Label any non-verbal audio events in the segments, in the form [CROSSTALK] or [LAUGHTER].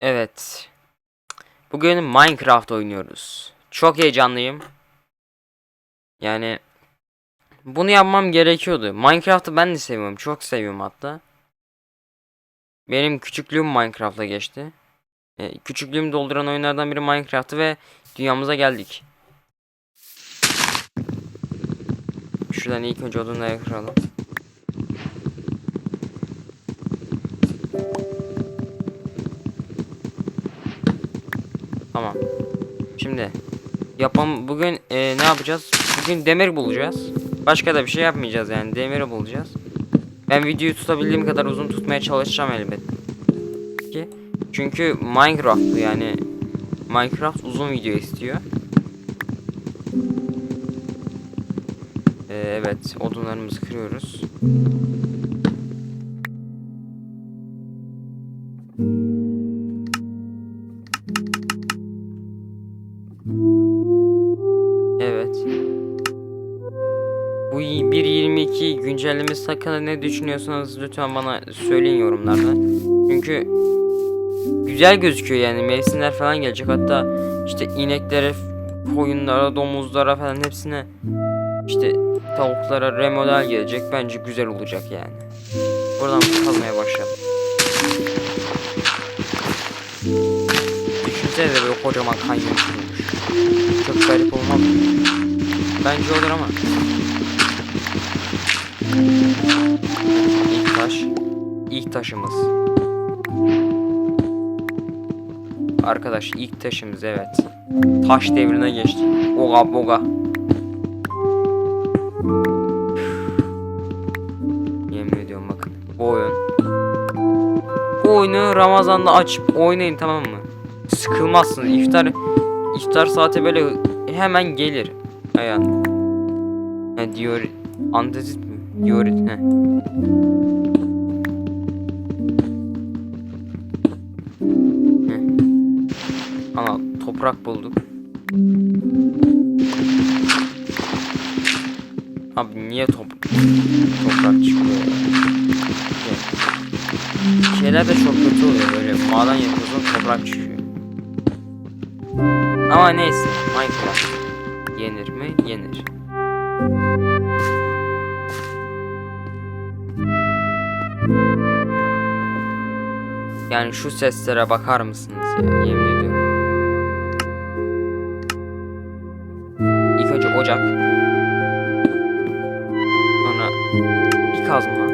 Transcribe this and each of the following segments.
Evet. Bugün Minecraft oynuyoruz. Çok heyecanlıyım. Yani bunu yapmam gerekiyordu. Minecraft'ı ben de seviyorum. Çok seviyorum hatta. Benim küçüklüğüm Minecraft'la geçti. Ee, küçüklüğümü dolduran oyunlardan biri Minecraft'tı ve dünyamıza geldik. Şuradan ilk önce odunları kıralım. Tamam. Şimdi yapam bugün e, ne yapacağız? Bugün demir bulacağız. Başka da bir şey yapmayacağız yani. Demiri bulacağız. Ben videoyu tutabildiğim kadar uzun tutmaya çalışacağım elbet. Ki çünkü Minecraft yani Minecraft uzun video istiyor. Ee, evet, odunlarımızı kırıyoruz. Güncellemesi hakkında ne düşünüyorsanız lütfen bana söyleyin yorumlarda. Çünkü güzel gözüküyor yani mevsimler falan gelecek hatta işte ineklere, koyunlara, domuzlara falan hepsine işte tavuklara remodel gelecek bence güzel olacak yani. Buradan kazmaya başlayalım. Düşünsene de böyle kocaman kanyon kurulmuş. Çok garip olmaz mı? Bence olur ama. İlk taş. İlk taşımız. Arkadaş ilk taşımız evet. Taş devrine geçtik. Oga boga. Yemin ediyorum bakın. Bu oyun. Bu oyunu Ramazan'da açıp oynayın tamam mı? Sıkılmazsınız. İftar iftar saati böyle hemen gelir. Ayağın. Ha diyor andezit he. Heh. Ama toprak bulduk. Abi niye top toprak çıkıyor? Şeyler de çok kötü oluyor böyle maden yapıyorsun toprak çıkıyor. Ama neyse Minecraft yenir mi? Yenir. Yani şu seslere bakar mısınız ya yemin ediyorum. İlk önce ocak. Sonra bir kazma.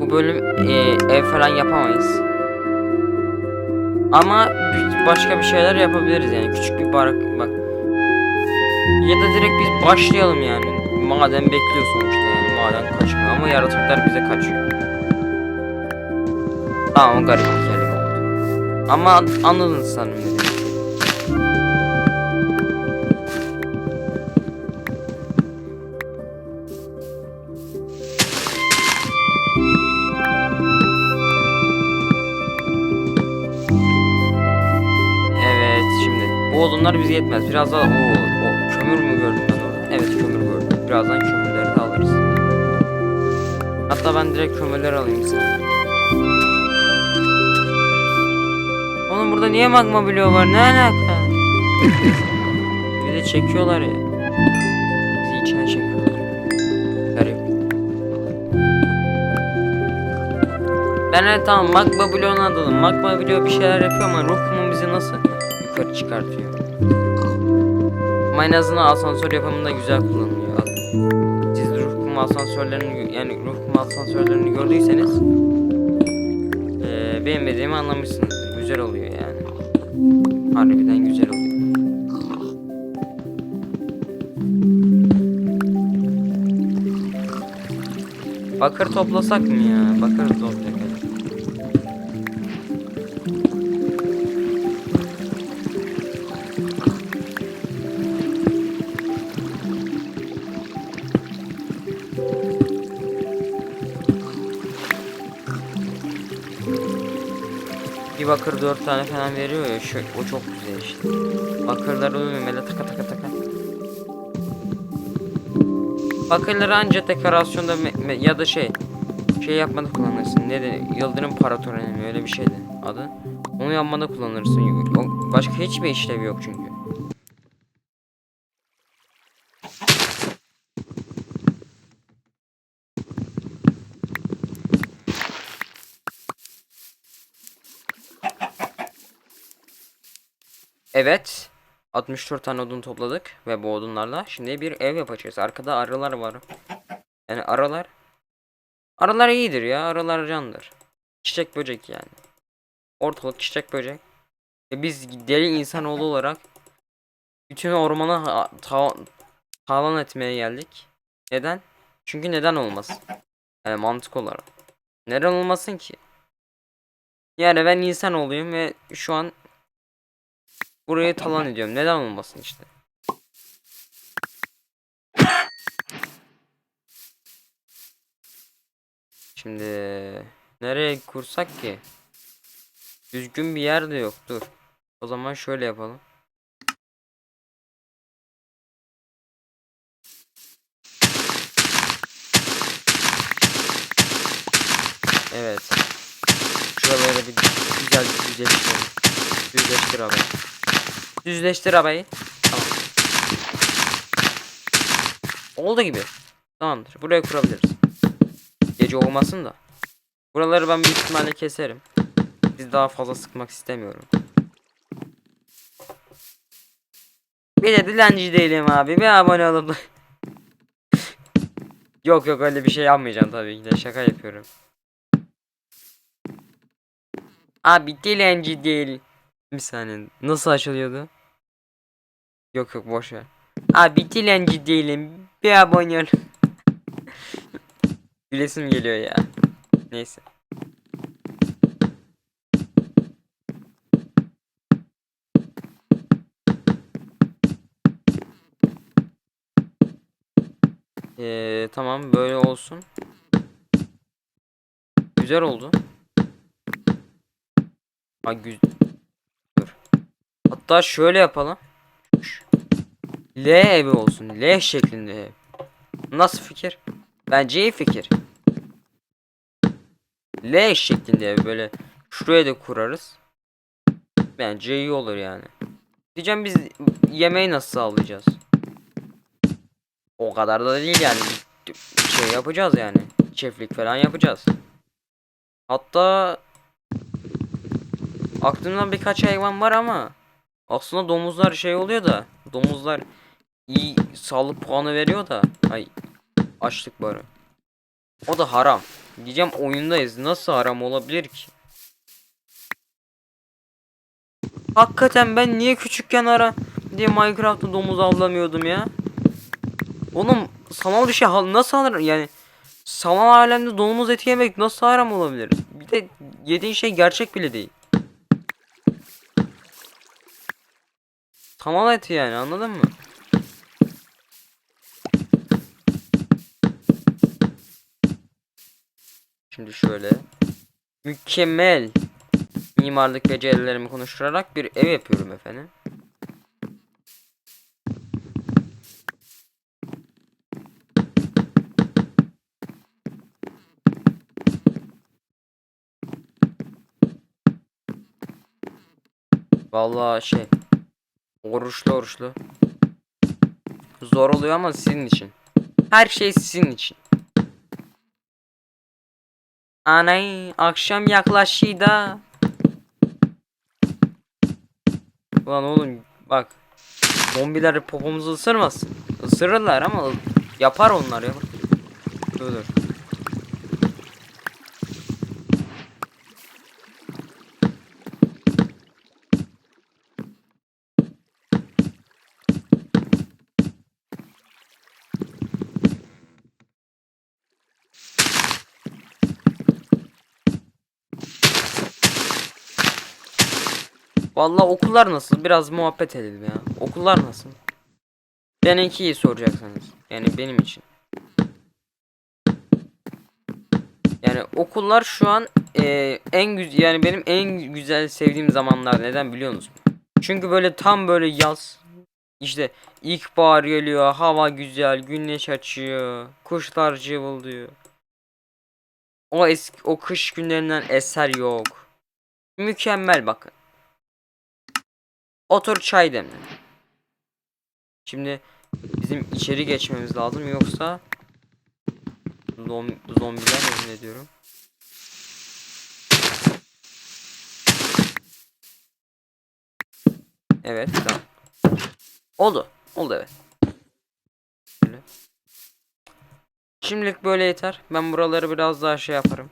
Bu bölüm e, ev falan yapamayız. Ama başka bir şeyler yapabiliriz yani küçük bir barak bak. Ya da direkt biz başlayalım yani. Maden bekliyor sonuçta yani maden kaçmıyor ama yaratıklar bize kaçıyor. Tamam o garip bir kelime oldu. Ama an- anladın sanırım demek. Evet şimdi bu odunlar bize yetmez. Biraz daha o, o kömür mü gördüm ben orada? Evet kömür gördüm. Birazdan kömürleri de alırız. Hatta ben direkt kömürleri alayım sana. Oğlum burada niye magma bloğu var? Ne alaka? [LAUGHS] Bir de çekiyorlar ya. Bizi içine çekiyorlar. Garip. Ben evet tamam magma bloğunu alalım. Magma bloğu bir şeyler yapıyor ama ruh kumu bizi nasıl yukarı çıkartıyor? Ama en azından asansör yapımında güzel kullanılıyor. Siz ruh kumu asansörlerini yani ruh kumu asansörlerini gördüyseniz eee benim dediğimi anlamışsınız. Güzel oluyor yani. Harbiden güzel oluyor. Bakır toplasak mı ya? Bakır toplasak. Bakır dört tane falan veriyor ya şu, o çok güzel işte. Bakırları ölmemeli taka taka taka. Bakırları anca dekorasyonda ya da şey şey yapmada kullanırsın. Ne de yıldırım paratoreni öyle bir şeydi adı. Onu yapmada kullanırsın. Başka hiçbir işlevi yok çünkü. Evet. 64 tane odun topladık ve bu odunlarla şimdi bir ev yapacağız. Arkada arılar var. Yani arılar Arılar iyidir ya. Arılar candır. Çiçek böcek yani. Ortalık çiçek böcek. Ve biz deli insanoğlu olarak bütün ormanı ha- ta talan etmeye geldik. Neden? Çünkü neden olmasın? Yani mantık olarak. Neden olmasın ki? Yani ben insanoğluyum ve şu an burayı talan ediyorum. Neden olmasın işte? Şimdi nereye kursak ki? Düzgün bir yer de yok. Dur. O zaman şöyle yapalım. Evet. Şuraları bir güzel düzleştirelim. Düzleştir abi. Düzleştir abi. Tamam. Oldu gibi. Tamamdır. Buraya kurabiliriz. Gece olmasın da. Buraları ben büyük ihtimalle keserim. Biz daha fazla sıkmak istemiyorum. Bir de dilenci değilim abi. Bir abone olup [LAUGHS] Yok yok öyle bir şey yapmayacağım tabii ki de şaka yapıyorum. Abi dilenci değil. Bir saniye nasıl açılıyordu? Yok yok boş ver. Abi dilenci değilim. Bir abone ol. [LAUGHS] Gülesim geliyor ya. Neyse. Ee, tamam böyle olsun. Güzel oldu. Ha güz Dur. Hatta şöyle yapalım. L evi olsun. L şeklinde ev. Nasıl fikir? Bence iyi fikir. L şeklinde ev böyle şuraya da kurarız. Bence iyi olur yani. Diyeceğim biz yemeği nasıl sağlayacağız? O kadar da değil yani. Şey yapacağız yani. Çiftlik falan yapacağız. Hatta aklımda birkaç hayvan var ama aslında domuzlar şey oluyor da domuzlar iyi sağlık puanı veriyor da ay açlık barı. O da haram. Diyeceğim oyundayız. Nasıl haram olabilir ki? Hakikaten ben niye küçükken ara diye Minecraft'ta domuz avlamıyordum ya? Oğlum sanal bir şey nasıl alır yani sanal alemde domuz eti yemek nasıl haram olabilir? Bir de yediğin şey gerçek bile değil. Sanal eti yani anladın mı? Şimdi şöyle mükemmel mimarlık becerilerimi konuşturarak bir ev yapıyorum efendim. Vallahi şey oruçlu oruçlu zor oluyor ama sizin için. Her şey sizin için. Anay akşam yaklaşıyor da. Ulan oğlum bak. Zombiler popomuzu ısırmasın. Isırırlar ama yapar onlar ya. Dur dur. Vallahi okullar nasıl? Biraz muhabbet edelim ya. Okullar nasıl? Benimkiyi soracaksınız. Yani benim için. Yani okullar şu an eee, en güzel yani benim en güzel sevdiğim zamanlar neden biliyor musunuz? Çünkü böyle tam böyle yaz işte ilkbahar geliyor, hava güzel, güneş açıyor, kuşlar cıvıldıyor. O eski o kış günlerinden eser yok. Mükemmel bakın. Otur çay demle. Şimdi bizim içeri geçmemiz lazım yoksa zom zombiler yemin ediyorum. Evet tamam. Oldu. Oldu evet. Şimdilik böyle yeter. Ben buraları biraz daha şey yaparım.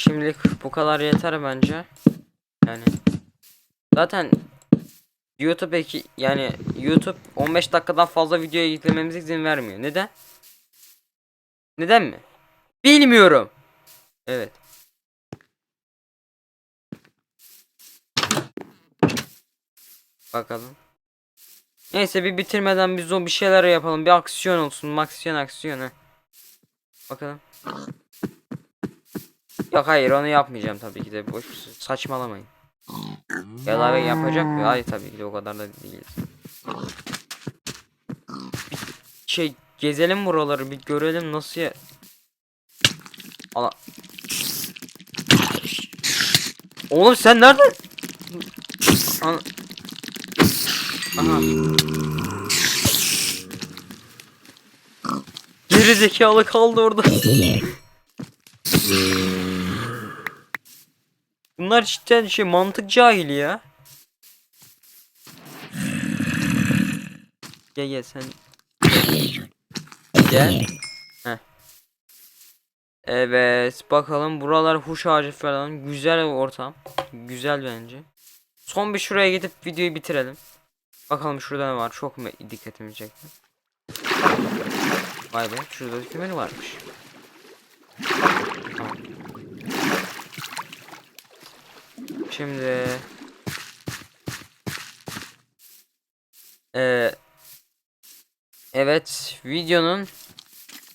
Şimdilik bu kadar yeter bence. Yani zaten YouTube eki yani YouTube 15 dakikadan fazla video yüklememize izin vermiyor. Neden? Neden mi? Bilmiyorum. Evet. Bakalım. Neyse bir bitirmeden biz o bir şeyler yapalım. Bir aksiyon olsun. Aksiyon aksiyon he. Bakalım. Yok hayır onu yapmayacağım tabii ki de boş saçmalamayın. Ilave yapacak mı? Hayır tabii ki de o kadar da değil. Bir şey gezelim buraları bir görelim nasıl ya. Ala. Oğlum sen nereden? Ana. Aha. Geri zekalı kaldı orada. [LAUGHS] Bunlar cidden şey mantık cahili ya. Gel gel sen. Gel. Heh. Evet bakalım buralar huş ağacı falan güzel bir ortam. Güzel bence. Son bir şuraya gidip videoyu bitirelim. Bakalım şurada ne var çok mu dikkatimi çekti. Vay be şurada kümeni varmış. Şimdi ee, Evet videonun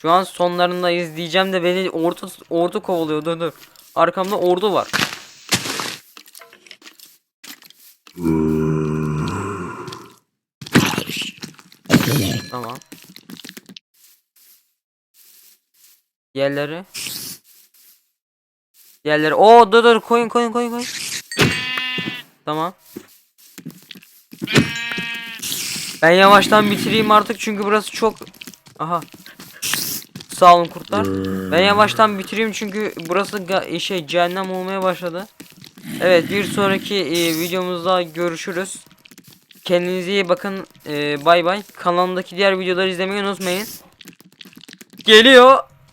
şu an sonlarındayız diyeceğim de beni ordu ordu kovalıyor dur dur. Arkamda ordu var. Tamam. Diğerleri. Diğerleri. Oo dur dur koyun koyun koyun koyun. Tamam. Ben yavaştan bitireyim artık çünkü burası çok Aha. Sağ olun kurtlar. Ben yavaştan bitireyim çünkü burası ga- şey cehennem olmaya başladı. Evet bir sonraki e, videomuzda görüşürüz. Kendinize iyi bakın. E, bay bay. Kanalımdaki diğer videoları izlemeyi unutmayın. Geliyor.